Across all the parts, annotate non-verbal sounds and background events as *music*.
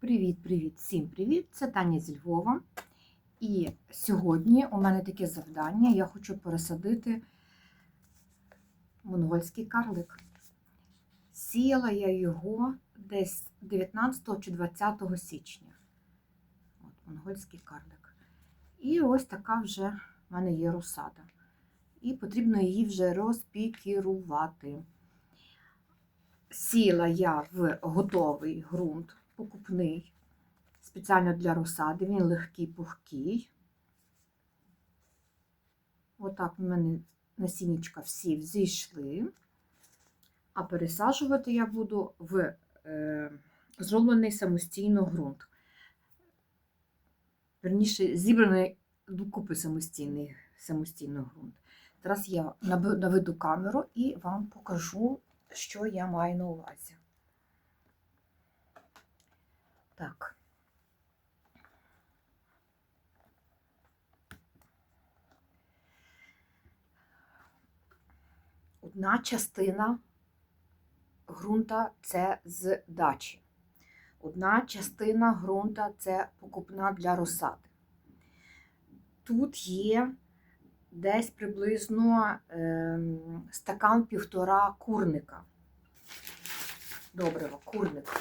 Привіт-привіт, всім привіт! Це Таня зі Львова. І сьогодні у мене таке завдання. Я хочу пересадити монгольський карлик. Сіяла я його десь 19 чи 20 січня. От, монгольський карлик. І ось така вже в мене є розсада. І потрібно її вже розпікірувати. Сіяла я в готовий ґрунт покупний, спеціально для розсади. Він легкий, пухкий. Отак в мене насіннячка всі зійшли. А пересаджувати я буду в е, зроблений самостійно ґрунт. Верніше, зібраний докупи самостійний, самостійно ґрунт. Зараз я наведу камеру і вам покажу, що я маю на увазі. Так. Одна частина ґрунта це з дачі. Одна частина ґрунта це покупна для розсади. Тут є десь приблизно е, стакан півтора курника. Доброго, курника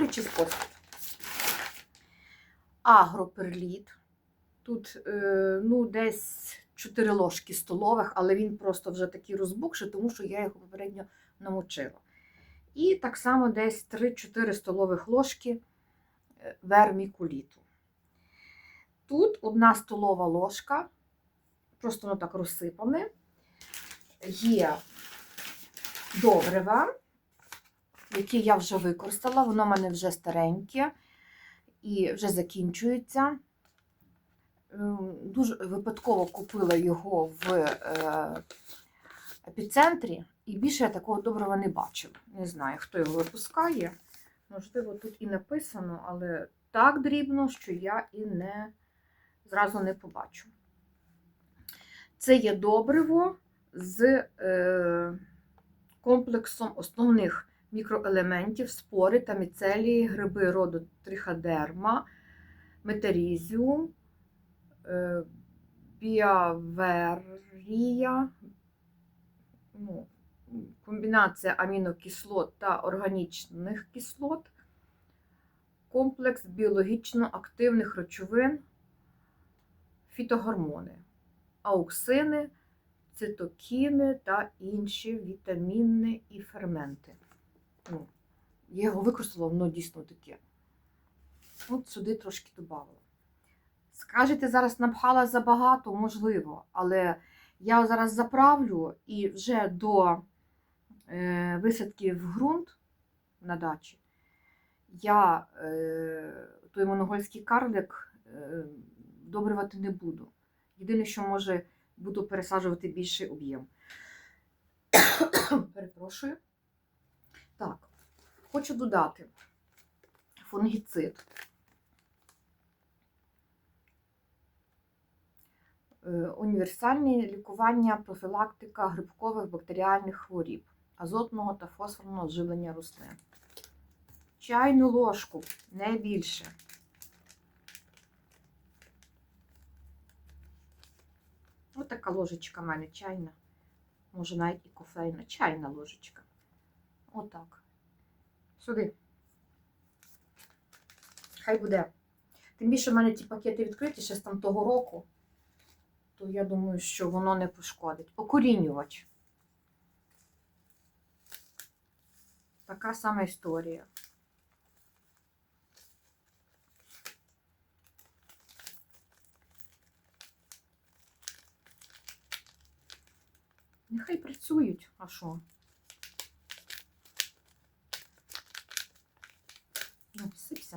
курячий спосіб. Агроперліт. Тут е, ну, десь 4 ложки столових, але він просто вже такий розбукший, тому що я його попередньо намочила. І так само десь 3-4 столових ложки е, вермікуліту. Тут одна столова ложка, просто воно так розсипане, є добрива які я вже використала, воно в мене вже стареньке і вже закінчується. Ем, дуже випадково купила його в е, епіцентрі, і більше я такого доброго не бачила. Не знаю, хто його випускає. Можливо, тут і написано, але так дрібно, що я і не зразу не побачу. Це є добриво з е, комплексом основних мікроелементів, спори та міцелії, гриби роду триходерма, метарізіум, е, біаверія, ну, комбінація амінокислот та органічних кислот, комплекс біологічно активних речовин, фітогормони, ауксини, цитокіни та інші вітаміни і ферменти ну, я його використала, воно дійсно таке. От сюди трошки додавала. Скажете, зараз напхала забагато, можливо, але я зараз заправлю і вже до е, висадки в ґрунт на дачі я е, той монгольський карлик е, добривати не буду. Єдине, що може буду пересаджувати більший об'єм. *coughs* Перепрошую. Так, хочу додати фунгіцид. Е, універсальне лікування, профілактика грибкових бактеріальних хворіб, азотного та фосфорного живлення рослин. Чайну ложку, не більше. Ось така ложечка в мене чайна. Може навіть і кофейна, чайна ложечка. Отак. Сюди. Хай буде. Тим більше в мене ті пакети відкриті ще з там того року, то я думаю, що воно не пошкодить. Окорінювач. Така сама історія. Нехай працюють, а що? Ну, сипся.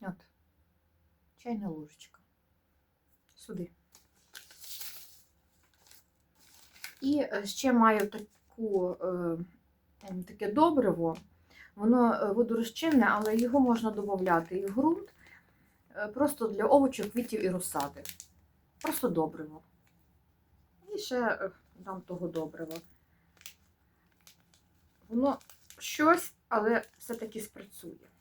От, чайна ложечка. Сюди. І е, ще маю таку, е, таке добриво. Воно е, водорозчинне, але його можна додати і в ґрунт, просто для овочів, квітів і розсади. Просто добриво. І ще дам того добрива. Воно щось, але все-таки спрацює.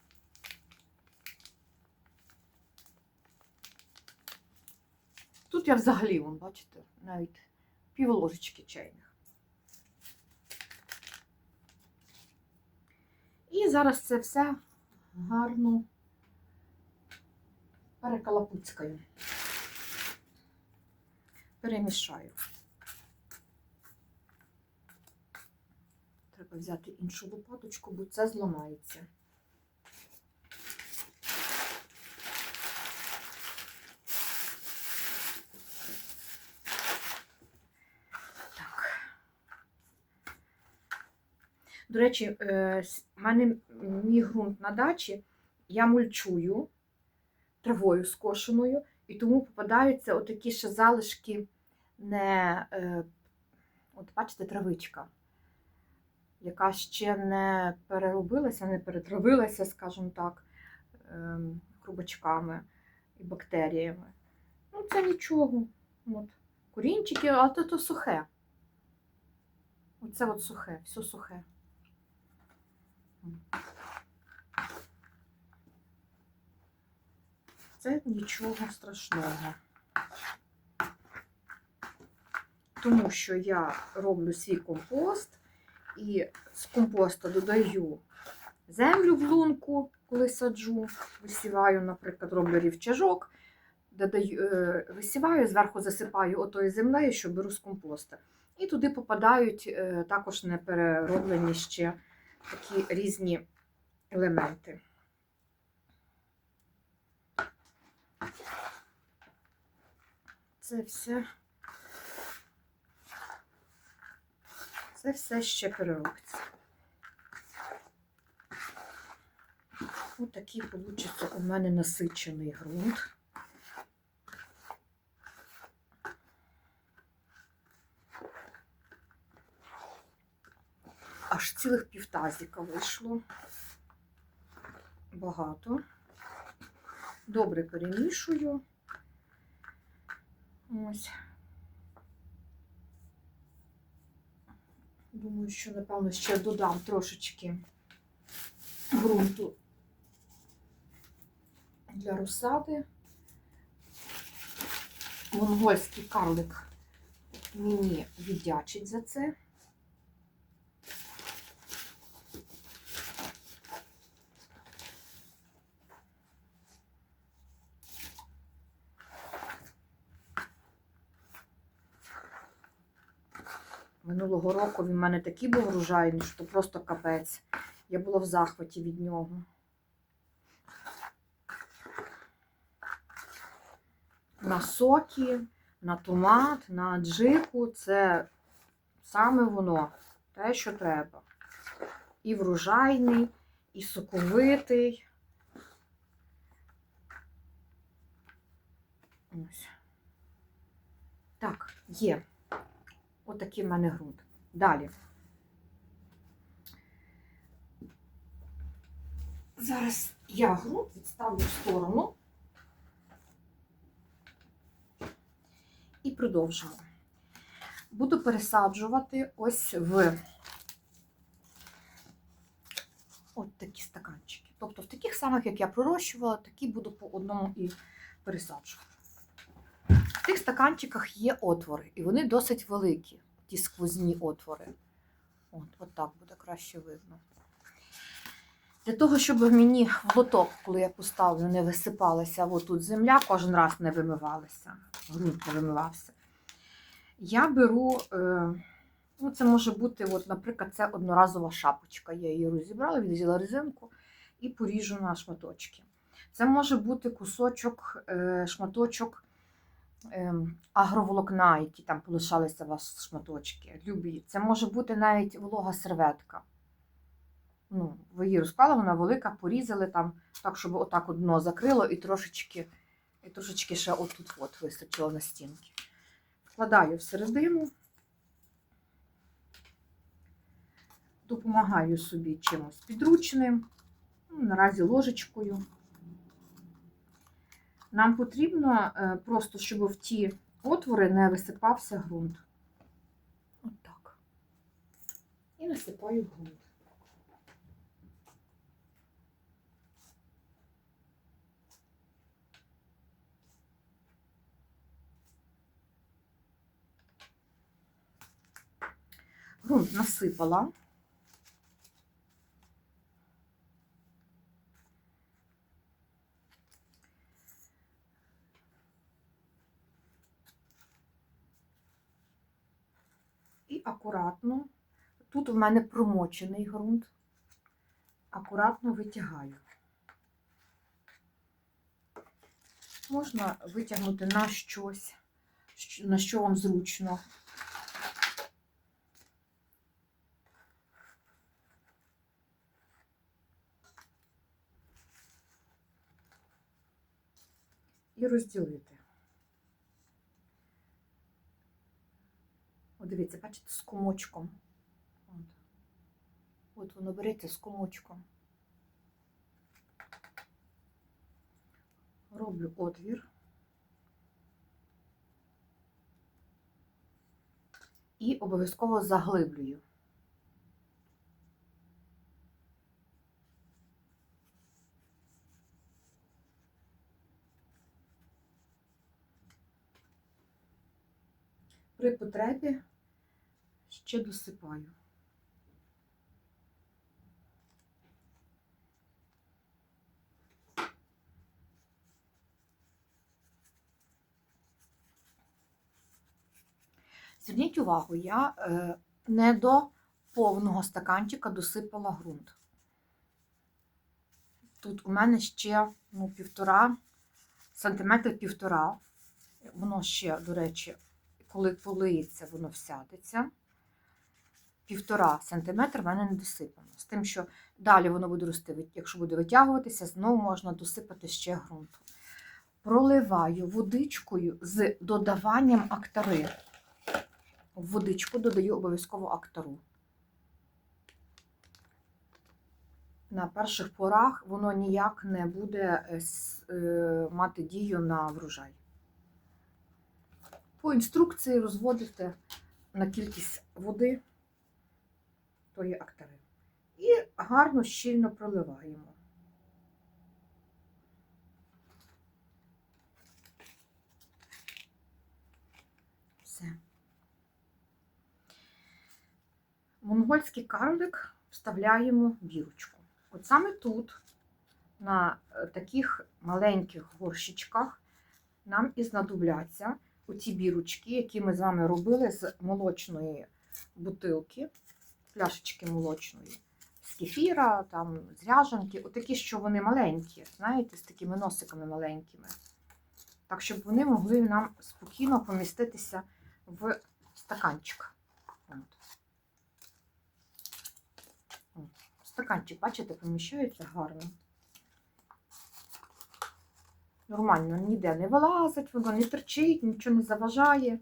Тут я взагалі, вон, бачите, навіть пів ложечки чайних. І зараз це все гарно перекалапуцькаю. Перемішаю. Треба взяти іншу лопаточку, бо це зламається. До речі, е, в мене мій ґрунт на дачі, я мульчую травою скошеною, і тому попадаються отакі ще залишки не, е, от бачите, травичка, яка ще не переробилася, не перетравилася, скажімо так, ем, і бактеріями. Ну, це нічого. От. Корінчики, а то, то сухе. Оце от сухе, все сухе. Це нічого страшного. Тому що я роблю свій компост і з компосту додаю землю в лунку, коли саджу, висіваю, наприклад, роблю рівчажок, додаю, е, висіваю, зверху засипаю отою землею, що беру з компоста. І туди попадають е, також неперероблені ще такі різні елементи. Це все. Це все ще переробиться. Ось такий вийде у мене насичений ґрунт. Аж цілих півтазіка вийшло. Багато. Добре перемішую. Ось. Думаю, що, напевно, ще додам трошечки ґрунту для розсади. Монгольський карлик мені віддячить за це. Минулого року він в мене такий був врожайний, що просто капець. Я була в захваті від нього. На соки, на томат, на аджику це саме воно, те, що треба. І врожайний, і соковитий. Ось. Так, є. Отакий в мене ґрунт. Далі. Зараз я ґрунт відставлю в сторону і продовжую. Буду пересаджувати ось в от такі стаканчики. Тобто в таких самих, як я пророщувала, такі буду по одному і пересаджувати. В тих стаканчиках є отвори, і вони досить великі, ті сквозні отвори. От, от так буде краще видно. Для того, щоб мені в лоток, коли я поставлю, не висипалася отут земля, кожен раз не вимивалася, ґрунт не вимивався. Я беру, е, ну це може бути, от, наприклад, це одноразова шапочка. Я її розібрала, відрізала резинку і поріжу на шматочки. Це може бути кусочок, е, шматочок агроволокна, які там полишалися вас шматочки. Любі. Це може бути навіть волога серветка. Ну, ви її розклали, вона велика, порізали там, так, щоб отак от дно закрило і трошечки, і трошечки ще отут от вистачило на стінки. Вкладаю всередину, допомагаю собі чимось підручним, ну, наразі ложечкою. Нам потрібно е, просто, щоб в ті отвори не висипався ґрунт. От. І насипаю ґрунт. Грунт насипала. І акуратно, тут в мене промочений ґрунт, акуратно витягаю. Можна витягнути на щось, на що вам зручно. І розділити. О, дивіться, бачите, з комочком. От. Воно береться з комочком. Роблю отвір. І обов'язково заглиблюю. При потребі ще досипаю. Зверніть увагу, я е, не до повного стаканчика досипала ґрунт. Тут у мене ще ну, півтора, сантиметр півтора. Воно ще, до речі, коли полиється, воно всядеться. Півтора сантиметра в мене не досипано. З тим, що далі воно буде рости, якщо буде витягуватися, знову можна досипати ще ґрунту. Проливаю водичкою з додаванням актари. Водичку додаю обов'язково актару. На перших порах воно ніяк не буде е, е, мати дію на врожай. По інструкції розводите на кількість води тої актари. І гарно щільно проливаємо. Все. Монгольський карлик вставляємо бірочку. От саме тут, на е, таких маленьких горщичках, нам і знадобляться оці бірочки, які ми з вами робили з молочної бутилки, пляшечки молочної, з кефіра, там, з ряжанки, отакі, що вони маленькі, знаєте, з такими носиками маленькими. Так, щоб вони могли нам спокійно поміститися в стаканчик. От. От. Стаканчик, бачите, поміщається гарно. Нормально, ніде не вилазить, воно не терчить, нічого не заважає.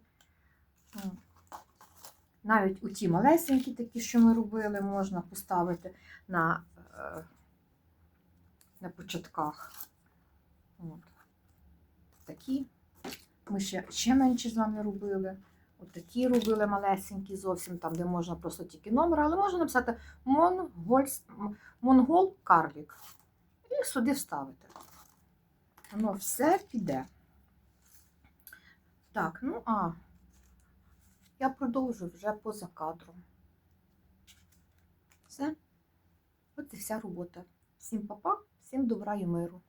Навіть у ті малесенькі такі, що ми робили, можна поставити на, е, на початках. От. Такі. Ми ще, ще менше з вами робили. Такі робили малесенькі зовсім, там, де можна просто тільки номер, але можна написати Монгольс, Монгол Карлік. І сюди вставити. Воно все піде. Так, ну а я продовжу вже поза кадром. Все. От і вся робота. Всім папа, всім добра і миру.